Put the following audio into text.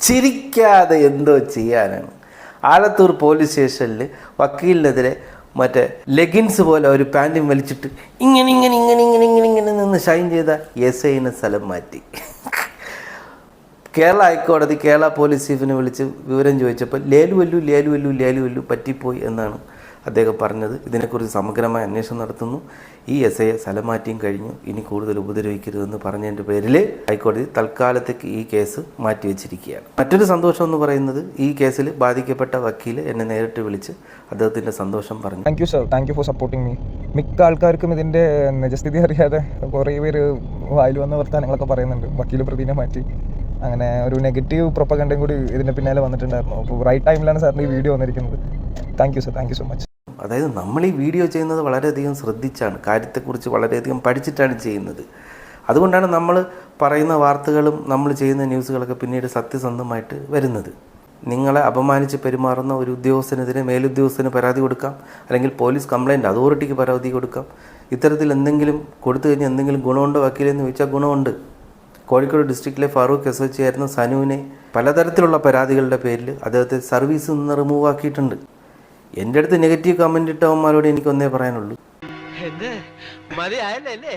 ചിരിക്കാതെ എന്തോ ചെയ്യാനാണ്. ആലത്തൂർ പോലീസ് സ്റ്റേഷനിൽ വക്കീലിനെതിരെ മറ്റേ ലെഗിൻസ് പോലെ ഒരു പാന്റും വലിച്ചിട്ട് ഇങ്ങനെ ഇങ്ങനെ ഇങ്ങനെ ഇങ്ങനെ ഇങ്ങനെ ഇങ്ങനെ നിന്ന് ഷൈൻ ചെയ്ത എസ് ഐനെ സ്ഥലം മാറ്റി. കേരള ഹൈക്കോടതി കേരള പോലീസ് ചീഫിനെ വിളിച്ച് വിവരം ചോദിച്ചപ്പോൾ ലേലുവല്ലു ലേലുവല്ലു ലേലുവല്ലു പറ്റിപ്പോയി എന്നാണ് അദ്ദേഹം പറഞ്ഞത് ഇതിനെക്കുറിച്ച് സമഗ്രമായ അന്വേഷണം നടത്തുന്നു. ഈ എസ് ഐയെ സ്ഥലം മാറ്റിയും കഴിഞ്ഞു. ഇനി കൂടുതൽ ഉപദ്രവിക്കരുതെന്ന് പറഞ്ഞതിന്റെ പേരിൽ ഹൈക്കോടതി തൽക്കാലത്തേക്ക് ഈ കേസ് മാറ്റിവെച്ചിരിക്കുകയാണ് മറ്റൊരു സന്തോഷം എന്ന് പറയുന്നത് ഈ കേസിൽ ബാധിക്കപ്പെട്ട വക്കീൽ എന്നെ നേരിട്ട് വിളിച്ച് അദ്ദേഹത്തിന്റെ സന്തോഷം പറഞ്ഞു. Thank you sir thank you for supporting me മിക്ക ആൾക്കാർക്കും ഇതിന്റെ നിജസ്ഥിതി അറിയാതെ കുറേ പേര് വായിൽ വന്ന വർത്താനങ്ങളൊക്കെ പറയുന്നുണ്ട്. വക്കീൽ പ്രതിനെ മാറ്റി. അങ്ങനെ ഒരു നെഗറ്റീവ് പ്രൊപ്പഗണ്ടയും കൂടി ഇതിന്റെ പിന്നാലെ വന്നിട്ടുണ്ടായിരുന്നു. അപ്പോൾ റൈറ്റ് ടൈമിലാണ് സാറിന്റെ ഈ വീഡിയോ വന്നിരിക്കുന്നത്. Thank you sir thank you so much അതായത് നമ്മൾ ഈ വീഡിയോ ചെയ്യുന്നത് വളരെയധികം ശ്രദ്ധിച്ചാണ് കാര്യത്തെക്കുറിച്ച് വളരെയധികം പഠിച്ചിട്ടാണ് ചെയ്യുന്നത്. അതുകൊണ്ടാണ് നമ്മൾ പറയുന്ന വാർത്തകളും നമ്മൾ ചെയ്യുന്ന ന്യൂസുകളൊക്കെ പിന്നീട് സത്യസന്ധമായിട്ട് വരുന്നത്. നിങ്ങളെ അപമാനിച്ച് പെരുമാറുന്ന ഒരു ഉദ്യോഗസ്ഥനെതിരെ മേലുദ്യോഗസ്ഥന് പരാതി കൊടുക്കാം അല്ലെങ്കിൽ പോലീസ് കംപ്ലയിന്റ് അതോറിറ്റിക്ക് പരാതി കൊടുക്കാം. ഇത്തരത്തിൽ എന്തെങ്കിലും കൊടുത്തു കഴിഞ്ഞാൽ എന്തെങ്കിലും ഗുണമുണ്ടോ വക്കീലെന്ന് ചോദിച്ചാൽ ഗുണമുണ്ട്. കോഴിക്കോട് ഡിസ്ട്രിക്റ്റിലെ ഫാറൂഖ് എസ് എച്ച് ആയിരുന്ന സനുവിനെ പലതരത്തിലുള്ള പരാതികളുടെ പേരിൽ അദ്ദേഹത്തെ സർവീസിൽ നിന്ന് റിമൂവ് ആക്കിയിട്ടുണ്ട്. എന്റെ അടുത്ത് നെഗറ്റീവ് കമന്റ് ഇട്ടവന്മാരോട് എനിക്കൊന്നേ പറയാനുള്ളൂ. മതിയായല്ലേ